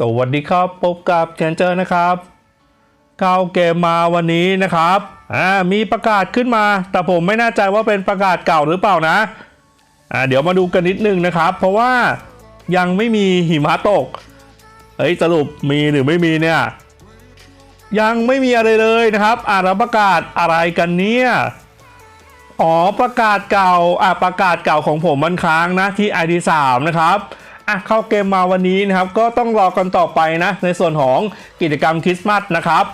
สวัสดีครับพบกับเชนเจอร์นะครับเข้าเกมมาวันนี้นะครับอ่ามีประกาศขึ้นมา แต่ผมไม่แน่ใจว่าเป็นประกาศเก่าหรือเปล่านะอ่าเดี๋ยวมาดูกันนิดนึงนะครับ เพราะว่ายังไม่มีหิมะตกเฮ้ยสรุปมีหรือไม่มีเนี่ยยังไม่มีอะไรเลยนะครับ อ่าแล้วประกาศอะไรกันเนี่ยอ๋อประกาศเก่าอ่าประกาศเก่าของผมมันค้างนะที่ ID 3 นะครับ อะเข้าเกมมาวันนี้นะครับ ก็ต้องรอกันต่อไปนะ ในส่วนของกิจกรรมคริสต์มาสนะครับ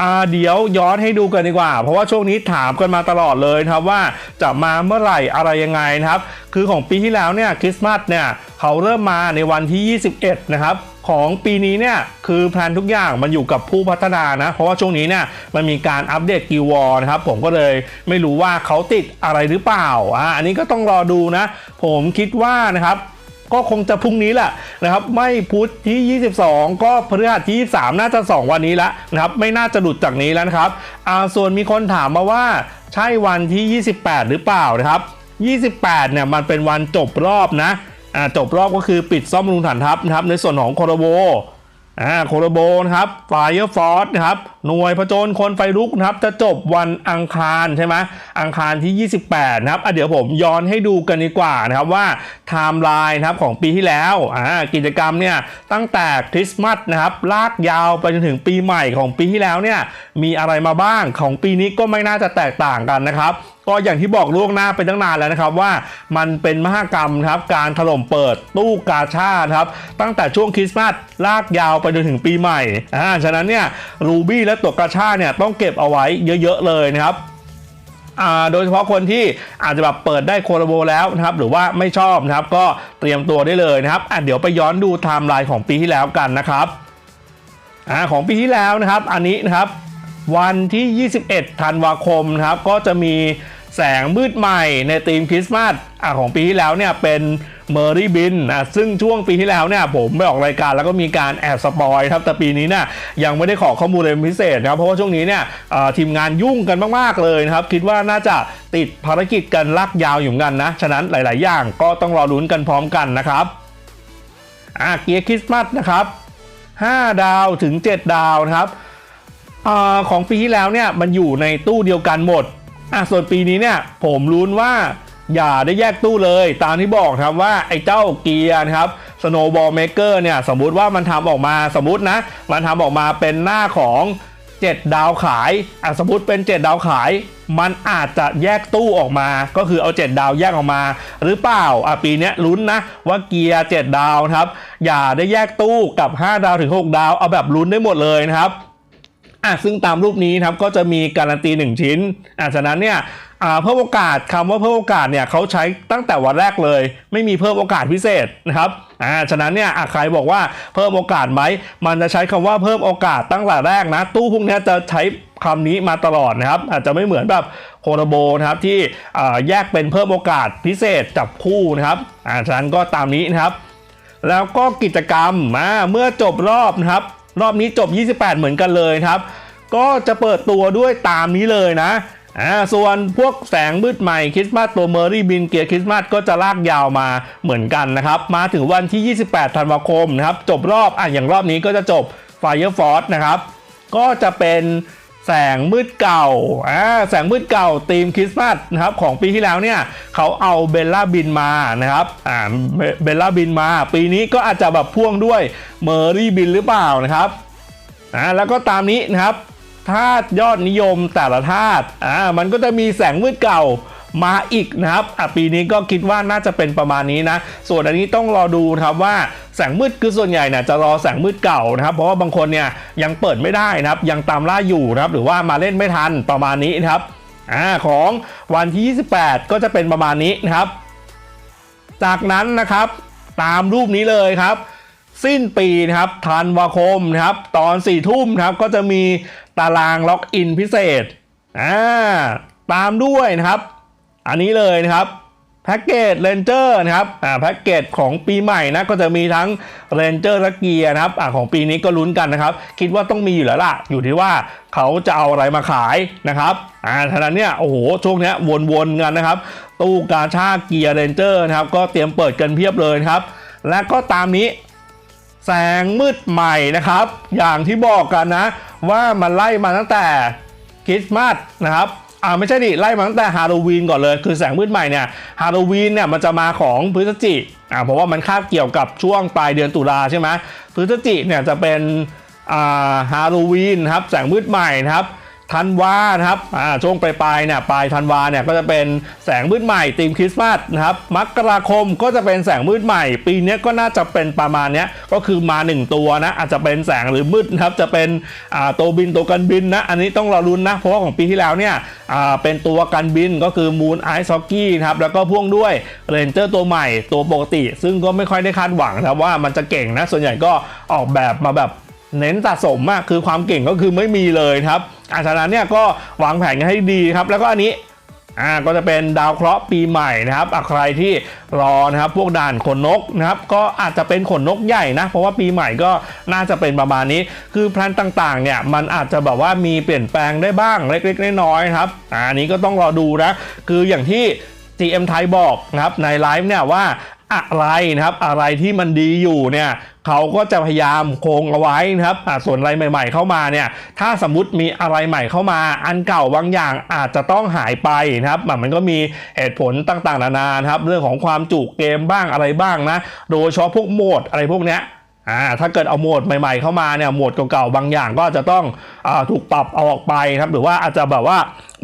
อ่าเดี๋ยวย้อนให้ดูกันดีกว่า เพราะว่าช่วงนี้ถามกันมาตลอดเลยครับว่าจะมาเมื่อไหร่อะไรยังไงนะครับ คือของปีที่แล้วเนี่ยคริสต์มาสเนี่ยเขาเริ่มมาในวันที่ 21 นะครับของปีนี้เนี่ยคือแพลนทุกอย่างมันอยู่กับผู้พัฒนานะ เพราะว่าช่วงนี้เนี่ยมันมีการอัปเดตกิวอร์นะครับ ผมก็เลยไม่รู้ว่าเขาติดอะไรหรือเปล่าอ่าอันนี้ก็ต้องรอดูนะ ผมคิดว่านะครับ ก็คงจะพรุ่งนี้แหละนะครับไม่พุธที่ 22 ก็พฤหัสที่ 23 น่าจะ 2 วันนี้แล้วนะครับไม่น่าจะหลุดจากนี้แล้วนะครับอ่าส่วนมีคนถามมาว่าใช่วันที่ 28 หรือเปล่านะครับ 28 เนี่ยมันเป็นวันจบรอบนะอ่าจบรอบก็คือปิดซ่อมรุงฐานทัพนะครับในส่วนของโคโรโบ อ่าโคโรโบนะครับไฟเออร์ฟอร์นะครับหน่วยผจญคนไฟลุกนะครับ จะจบวันอังคารใช่ไหมอังคารที่ 28 นะครับอะเดี๋ยวผมย้อนให้ดูกันดีกว่านะครับว่าไทม์ไลน์นะครับของปีที่แล้วอ่ากิจกรรมเนี่ยตั้งแต่คริสต์มาสนะครับลากยาวไปจนถึงปีใหม่ของปีที่แล้วเนี่ยมีอะไรมาบ้างของปีนี้ก็ไม่น่าจะแตกต่างกันนะครับ ก็อย่างที่บอกล่วงหน้าไปตั้งนานแล้วนะครับว่ามันเป็นมหกรรมครับการถล่มเปิดตู้กาชาดครับตั้งแต่ช่วงคริสต์มาสลากยาวไปจนถึงปีใหม่อ่าฉะนั้นเนี่ยรูบี้และตัวกาชาเนี่ยต้องเก็บเอาไว้เยอะๆเลยนะครับอ่าโดยเฉพาะคนที่อาจจะแบบเปิดได้โคโลโบแล้วนะครับ หรือว่าไม่ชอบนะครับ ก็เตรียมตัวได้เลยนะครับเดี๋ยวไปย้อนดูไทม์ไลน์ของปีที่แล้วกันนะครับอ่าของปีที่แล้วนะครับ อันนี้นะครับ วันที่ 21 ธันวาคมนะครับ ก็จะมีแสงมืดใหม่ในธีมคริสต์มาสอ่าของปีที่แล้วเนี่ยเป็นเมอรี่บินนะซึ่งช่วงปีที่แล้วเนี่ยผมไปออกรายการแล้วก็มีการแอบสปอยครับแต่ปีนี้เนี่ยยังไม่ได้ขอข้อมูลอะไรเป็นพิเศษนะครับเพราะว่าช่วงนี้เนี่ยทีมงานยุ่งกันมากๆเลยนะครับ คิดว่าน่าจะติดภารกิจกันลากยาวอยู่เหมือนกันนะ ฉะนั้นหลาย ๆ อย่างก็ต้องรอลุ้นกันพร้อมกันนะครับอ่าเกียร์คริสต์มาสนะครับ 5 ดาวถึง 7 ดาวนะครับ อของปีที่แล้วเนี่ยมันอยู่ในตู้เดียวกันหมดอะส่วนปีนี้เนี่ยผมรุ้นว่าอย่าได้แยกตู้เลย ตามที่บอกครับว่าไอ้เจ้าเกียร์นะครับ Snowball Maker เนี่ยสมมุติว่ามันทำออกมาสมมตินะ มันทำออกมาเป็นหน้าของ 7 ดาวขายอะสมมติเป็น 7 ดาวขาย มันอาจจะแยกตู้ออกมา ก็คือเอา 7 ดาวแยกออกมา หรือเปล่าอะปีนี้ลุ้นนะว่าเกียร์7ดาวนะครับ อย่าได้แยกตู้กับ 5 ดาวถึง 6 ดาวเอาแบบลุ้นได้หมดเลยนะครับ อะซึ่งตามรูปนี้ครับก็จะมีการันตี 1 ชิ้นอะฉะนั้นเนี่ยเพิ่มโอกาสคำว่าเพิ่มโอกาสเนี่ยเขาใช้ตั้งแต่วันแรกเลย ไม่มีเพิ่มโอกาสพิเศษนะครับอ่าฉะนั้นเนี่ยใครบอกว่าเพิ่มโอกาสไหมมันจะใช้คำว่าเพิ่มโอกาสตั้งแต่แรกนะ ตู้พวกเนี้ยจะใช้คำนี้มาตลอดนะครับ อาจจะไม่เหมือนแบบโคโรโบนะครับที่แยกเป็นเพิ่มโอกาสพิเศษจับคู่นะครับอ่าฉะนั้นก็ตามนี้นะครับ แล้วก็กิจกรรมมาเมื่อจบรอบนะครับ รอบนี้จบ 28 เหมือนกันเลยครับ ก็จะเปิดตัวด้วยตามนี้เลยนะอ่าส่วนพวกแสงมืดใหม่คริสต์มาสตัวเมอรี่บินเกียร์คริสต์มาสก็จะลากยาวมาเหมือนกันนะครับ มาถึงวันที่ 28 ธันวาคมนะครับ จบรอบอะอย่างรอบนี้ก็จะจบ Fire Force นะครับ ก็จะเป็น แสงมืดเก่าอ่าแสงมืดเก่าธีมคริสต์มาสนะครับของปีที่แล้วเนี่ยเขาเอาเบลล่าบินมานะครับอ่าเบลล่าบินมา ปีนี้ก็อาจจะแบบพ่วงด้วยเมอรี่บินหรือเปล่านะครับอ่าแล้วก็ตามนี้นะครับธาตุยอดนิยมแต่ละธาตุอ่ามันก็จะมีแสงมืดเก่า มาอีกนะครับอะปีนี้ก็คิดว่าน่าจะเป็นประมาณนี้นะ ส่วนอันนี้ต้องรอดูครับว่าแสงมืดคือส่วนใหญ่เนี่ยจะรอแสงมืดเก่านะครับ เพราะว่าบางคนเนี่ยยังเปิดไม่ได้นะครับ ยังตามล่าอยู่นะครับ หรือว่ามาเล่นไม่ทันประมาณนี้นะครับอ่าของวันที่ 28 ก็จะเป็นประมาณนี้นะครับ จากนั้นนะครับตามรูปนี้เลยครับ สิ้นปีนะครับธันวาคมนะครับ ตอน4ี่ทุ่มครับก็จะมีตารางล็อกอินพิเศษอ่าตามด้วยนะครับ อันนี้เลยนะครับแพ็กเกจเรนเจอร์นะครับอ่าแพ็กเกจของปีใหม่นะก็จะมีทั้งเรนเจอร์และเกียร์นะครับอ่าของปีนี้ก็ลุ้นกันนะครับ คิดว่าต้องมีอยู่แล้วล่ะ อยู่ที่ว่าเขาจะเอาอะไรมาขายนะครับอ่าฉะนั้นเนี่ยโอ้โหช่วงนี้วนๆกันนะครับ ตู้กาชาเกียร์เรนเจอร์นะครับ ก็เตรียมเปิดกันเพียบเลยครับ และก็ตามนี้แสงมืดใหม่นะครับ อย่างที่บอกกันนะ ว่ามันไล่มาตั้งแต่คริสต์มาสนะครับ อ่าไม่ใช่ดิไล่มาตั้งแต่ฮาโลวีนก่อนเลยคือแสงมืดใหม่เนี่ยฮาโลวีนเนี่ยมันจะมาของพฤศจิอ่าเพราะว่ามันคาบเกี่ยวกับช่วงปลายเดือนตุลาใช่ไหมพฤศจิเนี่ยจะเป็นอ่าฮาโลวีนครับแสงมืดใหม่นะครับ ธันวานะครับอ่าช่วงปลายๆเนี่ยปลายธันวาเนี่ยก็จะเป็นแสงมืดใหม่ธีมคริสต์มาสนะครับมกราคมก็จะเป็นแสงมืดใหม่ ปีนี้ก็น่าจะเป็นประมาณนี้ก็คือมา 1 ตัวนะอาจจะเป็นแสงหรือมืดนะครับจะเป็นอ่าตัวบินตัวกันบินนะอันนี้ต้องรอรุ้นนะเพราะว่าของปีที่แล้วเนี่ยอ่าเป็นตัวกันบินก็คือมูนไอซ์ฮอกกี้นะครับแล้วก็พ่วงด้วยเรนเจอร์ตัวใหม่ตัวปกติ ซึ่งก็ไม่ค่อยได้คาดหวังนะว่ามันจะเก่งนะส่วนใหญ่ก็ออกแบบมาแบบ เน้นสะสมมากคือความเก่งก็คือไม่มีเลยครับอาฉะนั้นเนี่ยก็วางแผนกันให้ดีครับ แล้วก็อันนี้อ่าก็จะเป็นดาวเคราะห์ปีใหม่นะครับอะใครที่รอนะครับพวกด่านขนนกนะครับก็อาจจะเป็นขนนกใหญ่นะ เพราะว่าปีใหม่ก็น่าจะเป็นประมาณนี้ คือแพลนต่างๆเนี่ยมันอาจจะแบบว่ามีเปลี่ยนแปลงได้บ้างเล็กๆน้อยๆครับอ่าอันนี้ก็ต้องรอดูนะ คืออย่างที่ GM ไทยบอกนะครับในไลฟ์เนี่ยว่าอะไรนะครับอะไรที่มันดีอยู่เนี่ย เขาก็จะพยายามคงเอาไว้นะครับอะส่วนอะไรใหม่ ๆ เข้ามาเนี่ย ถ้าสมมติมีอะไรใหม่เข้ามา อันเก่าบางอย่างอาจจะต้องหายไปนะครับอะมันก็มีเหตุผลต่างๆ นานานะครับ เรื่องของความจุเกมบ้างอะไรบ้างนะ โดยเฉพาะพวกโหมดอะไรพวกเนี้ยอ่าถ้าเกิดเอาโหมดใหม่ๆเข้ามาเนี่ยโหมดเก่าๆบางอย่างก็จะต้องอาถูกปรับเอาออกไปครับหรือว่าอาจจะแบบว่า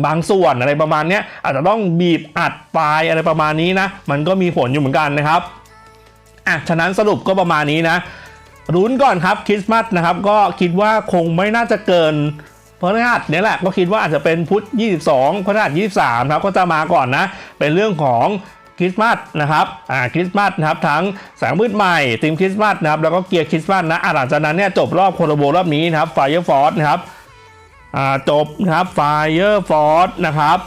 บางส่วนอะไรประมาณเนี้ยอาจจะต้องบีบอัดไฟล์อะไรประมาณนี้นะมันก็มีผลอยู่เหมือนกันนะครับ อะฉะนั้นสรุปก็ประมาณนี้นะรุ้นก่อนครับคริสต์มาสนะครับก็คิดว่าคงไม่น่าจะเกินพฤหัสเนี่ยแหละก็คิดว่าอาจจะเป็นพุธ22พฤหัส23ครับก็จะมาก่อนนะ เป็นเรื่องของคริสต์มาสนะครับอ่าคริสต์มาสนะครับทั้งแสงมืดใหม่ทีมคริสต์มาสนะครับแล้วก็เกียร์คริสต์มาสนะอ่าหลังจากนั้นเนี่ยจบรอบโคโลโบรอบนี้นะครับ Fire Force นะครับอ่าจบนะครับ Fire Force นะครับ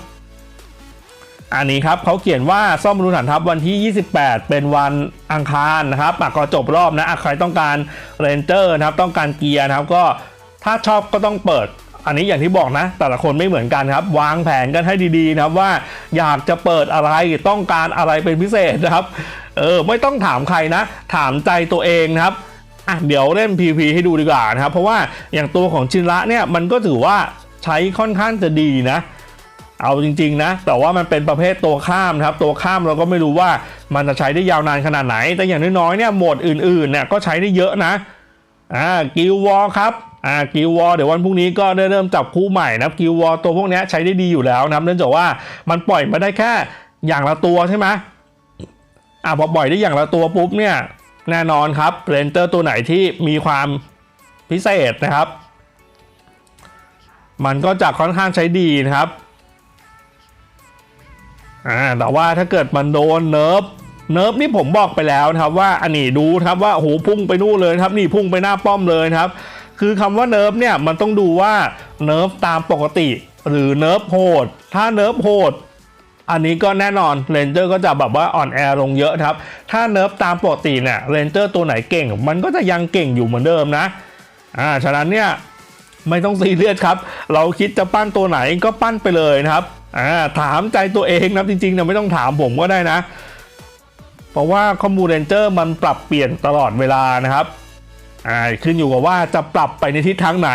อันนี้ครับเขาเขียนว่าซ่อมบำรุงฐานทัพวันที่ 28 เป็นวันอังคารนะครับก็จบรอบนะใครต้องการเรนเจอร์นะครับต้องการเกียร์นะครับก็ถ้าชอบก็ต้องเปิดอันนี้อย่างที่บอกนะ แต่ละคนไม่เหมือนกันครับ วางแผนกันให้ดีๆนะครับว่าอยากจะเปิดอะไรต้องการอะไรเป็นพิเศษนะครับเออไม่ต้องถามใครนะ ถามใจตัวเองนะครับอะเดี๋ยวเล่น PV ให้ดูดีกว่านะครับ เพราะว่าอย่างตัวของชินระเนี่ยมันก็ถือว่าใช้ค่อนข้างจะดีนะ เอาจริงๆนะ แต่ว่ามันเป็นประเภทตัวข้ามนะครับ ตัวข้ามเราก็ไม่รู้ว่ามันจะใช้ได้ยาวนานขนาดไหน แต่อย่างน้อยๆเนี่ยโหมดอื่นๆเนี่ยก็ใช้ได้เยอะนะอ่ากิลวอครับอ่ากิลวอเดี๋ยววันพรุ่งนี้ก็ได้เริ่มจับคู่ใหม่นะกิลวอตัวพวกนี้ใช้ได้ดีอยู่แล้วนะเนื่องจากว่ามันปล่อยมาได้แค่อย่างละตัวใช่ไหมอ่าพอปล่อยได้อย่างละตัวปุ๊บเนี่ยแน่นอนครับเรนเจอร์ตัวไหนที่มีความพิเศษนะครับ มันก็จะค่อนข้างใช้ดีนะครับ อ่าแต่ว่าถ้าเกิดมันโดนเนิร์ฟเนิร์ฟนี่ผมบอกไปแล้วนะครับว่าอันนี้ดูครับว่าโหพุ่งไปนู่นเลยครับนี่พุ่งไปหน้าป้อมเลยครับ คือคำว่าเนิร์ฟเนี่ยมันต้องดูว่าเนิร์ฟตามปกติ หรือเนิร์ฟโหด ถ้าเนิร์ฟโหดอันนี้ก็แน่นอนเรนเจอร์ก็จะแบบว่าอ่อนแอลงเยอะนะครับ ถ้าเนิร์ฟตามปกติเนี่ยเรนเจอร์ตัวไหนเก่ง มันก็จะยังเก่งอยู่เหมือนเดิมนะอ่าฉะนั้นเนี่ยไม่ต้องซีเรียสครับ เราคิดจะปั้นตัวไหนก็ปั้นไปเลยนะครับ อ่าถามใจตัวเองนะจริงๆเนี่ยไม่ต้องถามผมก็ได้นะ เพราะว่าคอมมูเรนเจอร์มันปรับเปลี่ยนตลอดเวลานะครับอ่าขึ้นอยู่กับว่าจะปรับไปในทิศทางไหน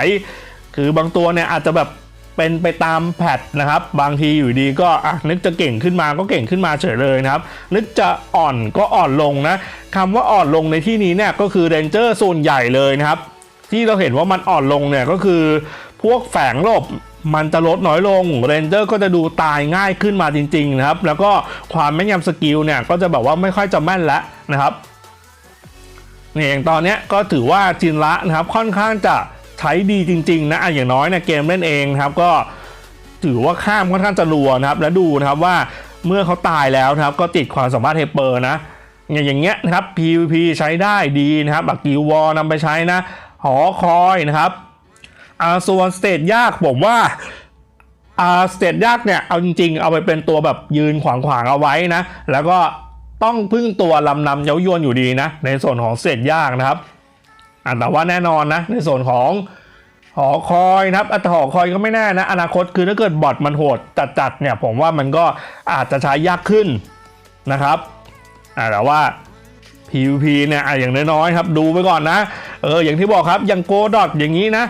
คือบางตัวเนี่ยอาจจะแบบเป็นไปตามแพทนะครับ บางทีอยู่ดีก็นึกจะเก่งขึ้นมาก็เก่งขึ้นมาเฉยเลยนะครับ นึกจะอ่อนก็อ่อนลงนะคำว่าอ่อนลงในที่นี้เนี่ยก็คือเรนเจอร์ส่วนใหญ่เลยนะครับ ที่เราเห็นว่ามันอ่อนลงเนี่ยก็คือพวกแฝงหลบ มันจะลดน้อยลงเรนเจอร์ก็จะดูตายง่ายขึ้นมาจริงๆนะครับ แล้วก็ความแม่นยำสกิลเนี่ยก็จะแบบว่าไม่ค่อยจะแม่นแล้วนะครับเนี่อย่างตอนเนี้ยก็ถือว่าจินละนะครับค่อนข้างจะใช้ดีจริงๆนะอย่างน้อยเนี่ยเกมเล่นเองครับก็ถือว่าข้ามค่อนข้างจะรัวนะครับ แล้วดูนะครับว่าเมื่อเขาตายแล้วนะครับ ก็ติดความสามารถเฮเปอร์นะอย่างอย่างเงี้ยนะครับ PVP ใช้ได้ดีนะครับบักกิววอลนำไปใช้นะ หอคอยนะครับ อ่าส่วนสเตจยากผมว่าอ่าสเตจยากเนี่ยเอาจริงๆ เอาไปเป็นตัวแบบยืนขวางๆเอาไว้นะ แล้วก็ต้องพึ่งตัวลำนำเย้ายวนอยู่ดีนะ ในส่วนของสเตจยากนะครับอ่าแต่ว่าแน่นอนนะ ในส่วนของหอคอยนะครับอัตหอคอยก็ไม่แน่นะ อนาคตคือถ้าเกิดบอทมันโหดจัดๆเนี่ยผมว่ามันก็อาจจะใช้ยากขึ้นนะครับอ่าแต่ว่า PVP เนี่ยอะอย่างน้อยๆครับดูไปก่อนนะ เอออย่างที่บอกครับอย่างโกดอทอย่างนี้นะ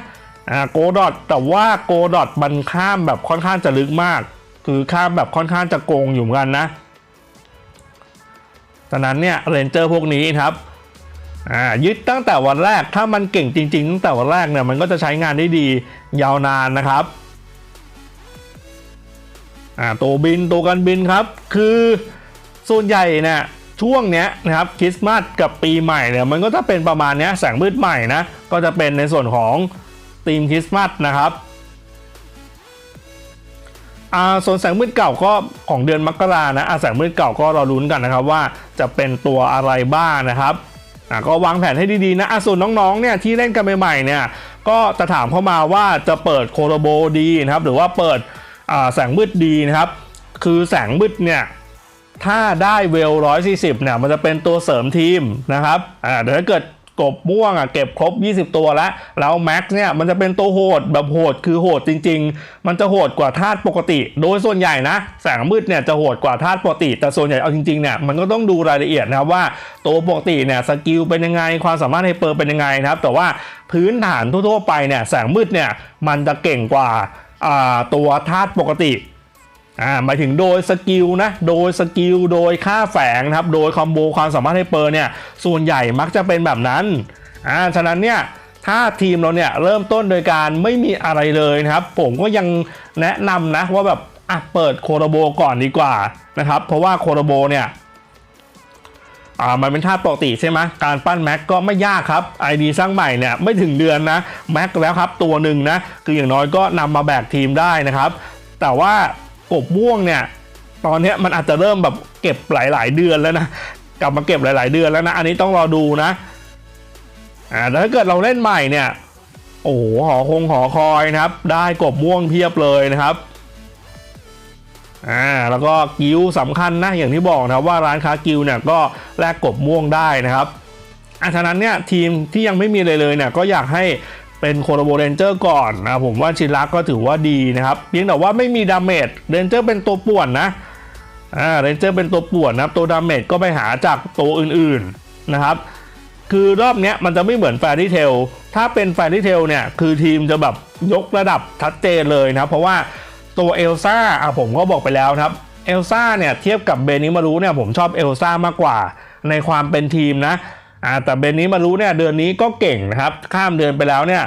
อ่าโกดอทแต่ว่าโกดอทมันข้ามแบบค่อนข้างจะลึกมาก คือข้ามแบบค่อนข้างจะโกงอยู่เหมือนกันนะฉะนั้นเนี่ยเรนเจอร์พวกนี้ครับอ่ายึดตั้งแต่วันแรกถ้ามันเก่งจริง ๆ ตั้งแต่วันแรกเนี่ยมันก็จะใช้งานได้ดียาวนานนะครับอ่าตัวบินตัวกันบินครับ คือส่วนใหญ่เนี่ยช่วงเนี้ยนะครับคริสต์มาสกับปีใหม่เนี่ยมันก็จะเป็นประมาณเนี้ยแสงมืดใหม่นะก็จะเป็นในส่วนของ ธีมคริสต์มาสนะครับอ่าส่วนแสงมืดเก่าก็ของเดือนมกรานะแสงมืดเก่าก็รอลุ้นกันนะครับว่าจะเป็นตัวอะไรบ้างนะครับอ่าก็วางแผนให้ดีๆนะส่วนน้องๆเนี่ยที่เล่นกันใหม่ๆเนี่ยก็จะถามเข้ามาว่าจะเปิดโคโรโบดีนะครับหรือว่าเปิดอ่าแสงมืดดีนะครับ คือแสงมืดเนี่ยถ้าได้เวล140เนี่ยมันจะเป็นตัวเสริมทีมนะครับอ่าเดี๋ยวถ้าเกิด กบม่วงอะเก็บครบ 20 ตัวแล้วแล้วแม็กซ์เนี่ยมันจะเป็นตัวโหดแบบโหดคือโหดจริง ๆ มันจะโหดกว่าธาตุปกติ โดยส่วนใหญ่นะแสงมืดเนี่ยจะโหดกว่าธาตุปกติ แต่ส่วนใหญ่เอาจริงๆเนี่ยมันก็ต้องดูรายละเอียดนะครับว่าตัวปกติเนี่ยสกิลเป็นยังไงความสามารถไฮเปอร์เป็นยังไงนะครับ แต่ว่าพื้นฐานทั่วๆไปเนี่ยแสงมืดเนี่ยมันจะเก่งกว่าตัวธาตุปกติ อ่าหมายถึงโดยสกิลนะโดยสกิลโดยค่าแฝงนะครับโดยคอมโบความสามารถให้เปอร์เนี่ยส่วนใหญ่มักจะเป็นแบบนั้นอ่าฉะนั้นเนี่ยถ้าทีมเราเนี่ยเริ่มต้นโดยการไม่มีอะไรเลยนะครับ ผมก็ยังแนะนำนะว่าแบบอะเปิดโคโรโบก่อนดีกว่านะครับ เพราะว่าโคโรโบเนี่ยอ่ามันเป็นท่าตุปกติใช่ไหมการปั้นแม็กก็ไม่ยากครับ ID สร้างใหม่เนี่ยไม่ถึงเดือนนะแม็กแล้วครับตัวหนึ่งนะคืออย่างน้อยก็นำมาแบกทีมได้นะครับ แต่ว่า กบม่วงเนี่ย ตอนนี้มันอาจจะเริ่มแบบเก็บหลาย ๆ เดือนแล้วนะ กลับมาเก็บหลาย ๆ เดือนแล้วนะ อันนี้ต้องรอดูนะอ่าแต่ถ้าเกิดเราเล่นใหม่เนี่ย โอ้โหหอคงหอคอยนะครับ ได้กบม่วงเพียบเลยนะครับอ่าแล้วก็กิลสำคัญนะอย่างที่บอกนะว่าร้านค้ากิลเนี่ยก็แลกกบม่วงได้นะครับอะฉะนั้นเนี่ยทีมที่ยังไม่มีเลยเลยเนี่ยก็อยากให้ เป็นโคโรโบเรนเจอร์ก่อนนะผมว่าชินรักก็ถือว่าดีนะครับเพียงแต่ว่าไม่มีดาเมจเรนเจอร์เป็นตัวป่วนนะอ่าเรนเจอร์เป็นตัวป่วนนะครับตัวดาเมจก็ไปหาจากตัวอื่นๆนะครับคือรอบเนี้ยมันจะไม่เหมือนแฟรี่เทล ถ้าเป็นแฟรี่เทลเนี่ย คือทีมจะแบบยกระดับชัดเจนเลยนะ เพราะว่าตัวเอลซ่าอะผมก็บอกไปแล้วครับ เอลซ่าเนี่ย เทียบกับเบนิมารุเนี่ย ผมชอบเอลซ่ามากกว่าในความเป็นทีมนะ อ่าแต่เบนนี้มารู้เนี่ยเดือนนี้ก็เก่งนะครับ ข้ามเดือนไปแล้วเนี่ย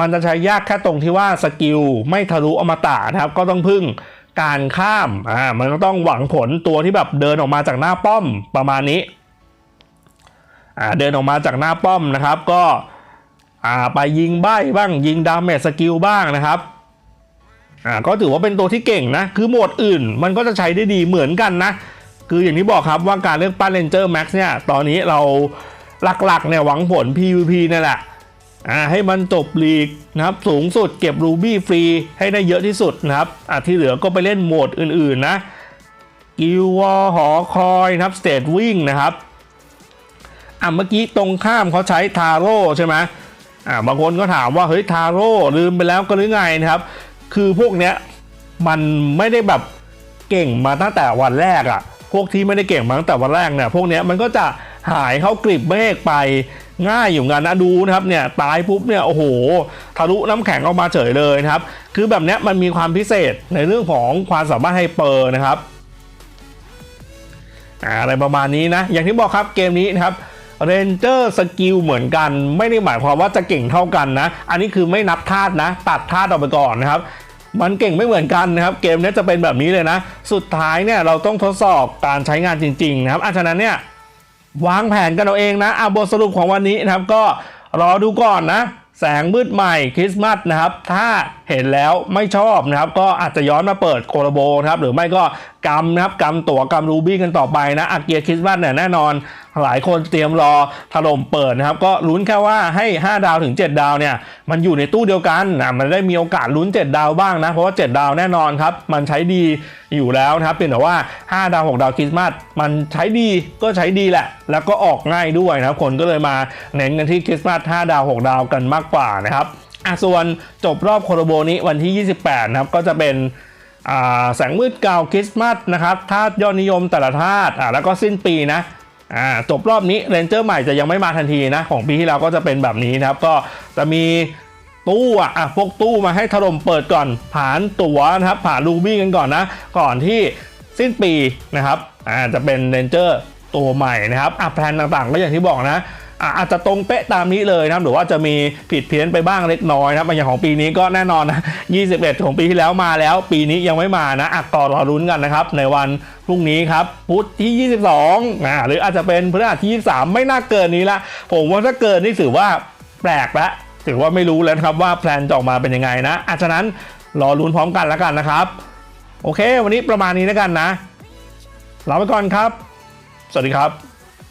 มันจะใช้ยากแค่ตรงที่ว่าสกิลไม่ทะลุอมตะนะครับ ก็ต้องพึ่งการข้ามอ่ามันก็ต้องหวังผลตัวที่แบบเดินออกมาจากหน้าป้อมประมาณนี้อ่าเดินออกมาจากหน้าป้อมนะครับ ก็อ่าไปยิงใบ้บ้างยิงดาเมจสกิลบ้างนะครับอ่าก็ถือว่าเป็นตัวที่เก่งนะ คือโหมดอื่นมันก็จะใช้ได้ดีเหมือนกันนะ คืออย่างที่บอกครับว่าการเลือกปั้นเรนเจอร์แม็กซ์เนี่ยตอนนี้เรา หลักๆเนี่ยหวังผล PVP นี่แหละอ่าให้มันจบลีกนะครับสูงสุดเก็บรูบี้ฟรีให้ได้เยอะที่สุดนะครับอะที่เหลือก็ไปเล่นโหมดอื่นๆนะกิววอหอคอยนะครับสเตทวิ่งนะครับอะเมื่อกี้ตรงข้ามเขาใช้ทาโร่ใช่ไหมอ่าบางคนก็ถามว่าเฮ้ยทาโร่ลืมไปแล้วก็หรือไงนะครับ คือพวกเนี้ยมันไม่ได้แบบเก่งมาตั้งแต่วันแรกอะ่ะพวกที่ไม่ได้เก่งมาตั้งแต่วันแรกเนี่ยพวกเนี้ยมันก็จะ หายเข้ากลีบเมฆไปง่ายอยู่งานนะดูนะครับเนี่ยตายปุ๊บเนี่ยโอ้โหทะลุน้ำแข็งออกมาเฉยเลยนะครับ คือแบบนี้มันมีความพิเศษในเรื่องของความสามารถไฮเปอร์นะครับอะไรประมาณนี้นะ อย่างที่บอกครับเกมนี้นะครับเรนเจอร์สกิลเหมือนกัน ไม่ได้หมายความว่าจะเก่งเท่ากันนะ อันนี้คือไม่นับธาตุนะ ตัดธาตุออกไปก่อนนะครับมันเก่งไม่เหมือนกันนะครับ เกมนี้จะเป็นแบบนี้เลยนะ สุดท้ายเนี่ยเราต้องทดสอบการใช้งานจริงๆนะครับอาฉะนั้นเนี่ย วางแผนกันเอาเองนะอะบทสรุปของวันนี้นะครับก็รอดูก่อนนะ แสงมืดใหม่คริสต์มาสนะครับ ถ้าเห็นแล้วไม่ชอบนะครับ ก็อาจจะย้อนมาเปิดโคโรโบนะครับ หรือไม่ก็กำนะครับกำตั๋วกำรูบี้กันต่อไปนะอาเกียร์คริสต์มาสเนี่ยแน่นอนหลายคนเตรียมรอถล่มเปิดนะครับ ก็ลุ้นแค่ว่าให้ 5 ดาวถึง 7 ดาวเนี่ย มันอยู่ในตู้เดียวกันนะมันได้มีโอกาสลุ้น 7 ดาวบ้างนะ เพราะว่า 7 ดาวแน่นอนครับ มันใช้ดีอยู่แล้วนะครับเพียงแต่ว่า 5 ดาว 6 ดาวคริสต์มาสมันใช้ดีก็ใช้ดีแหละ แล้วก็ออกง่ายด้วยนะคนก็เลยมาเน้นกันที่คริสต์มาส5ดาว 6 ดาวกันมากกว่านะครับอะส่วนจบรอบโคโรโบนี้วันที่ 28 นะครับก็จะเป็น แสงมืดเก่าคริสต์มาสนะครับธาตุยอดนิยมแต่ละธาตุแล้วก็สิ้นปีนะจบรอบนี้เรนเจอร์ใหม่จะยังไม่มาทันทีนะของปีที่แล้วก็จะเป็นแบบนี้นะครับ ก็จะมีตู้อะอะพวกตู้มาให้ถล่มเปิดก่อนผ่านตั๋วนะครับผ่านรูบี้กันก่อนนะก่อนที่สิ้นปีนะครับอ่าจะเป็นเรนเจอร์ตัวใหม่นะครับอะแพลนต่างๆ ก็อย่างที่บอกนะ อาจจะตรงเป๊ะตามนี้เลยนะหรือว่าจะมีผิดเพี้ยนไปบ้างเล็กน้อยนะครับอย่างของปีนี้ก็แน่นอนนะ21 ของปีที่แล้วมาแล้ว ปีนี้ยังไม่มานะอะก็รอรุ้นกันนะครับ ในวันพรุ่งนี้ครับพุธที่ 22อ่าหรืออาจจะเป็นพฤหัสที่ 23 ไม่น่าเกินนี้ละผมว่าถ้าเกินนี่ถือว่าแปลกแล้วถือว่าไม่รู้แล้วครับว่าแพลนจะออกมาเป็นยังไงนะอาฉะนั้นรอรุ้นพร้อมกันแล้วกันนะครับ โอเค วันนี้ประมาณนี้แล้วกันนะลาไปก่อนครับ สวัสดีครับ